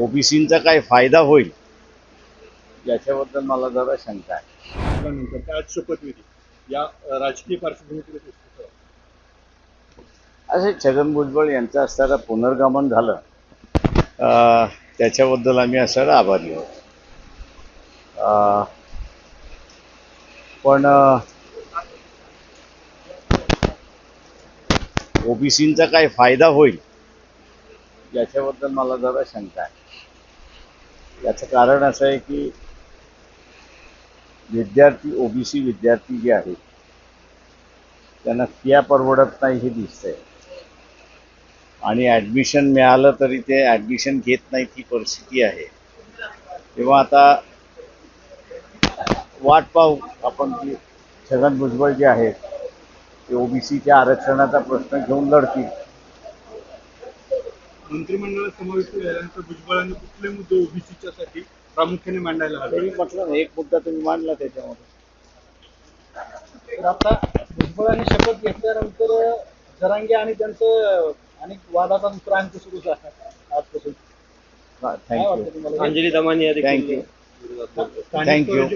ओबीसीचा काय फायदा होईल? याच्याबद्दल मला जरा शंका आहे. आज शपथविधी या राजकीय पार्श्वभूमीकडे? असे छगन भुजबळ यांचं असताना पुनर्गमन झालं अं, त्याच्याबद्दल आम्ही असणारा आभारी आहोत. अं, पण ओबीसीचा काय फायदा होईल? याच्याबद्दल मला जरा शंका आहे. याचं कारण असं आहे की विद्यार्थी ओबीसी विद्यार्थी जे आहेत त्यांना फिया परवडत नाही हे दिसतंय. आणि ॲडमिशन मिळालं तरी ते ॲडमिशन घेत नाही ती परिस्थिती आहे. तेव्हा आता वाट पाहू आपण की छगन भुजबळ जे आहेत ते ओबीसीच्या आरक्षणाचा प्रश्न घेऊन लढतील. मंत्रिमंडळात समाविष्ट झाल्यानंतर भुजबळांनी कुठले मुद्दे ओबीसीच्या साठी प्रामुख्याने मांडायला हवे? तरी म्हटलं ना एक मुद्दा तुम्ही मांडला त्याच्यामध्ये. तर आता भुजबळांनी शपथ घेतल्यानंतर जरांगे आणि त्यांचं अनेक वादाचा दुसरा अंक सुरू झाला आजपासून. काय थँक्यू वाटतं तुम्हाला? अंजली दमानी या देखील थँक्यू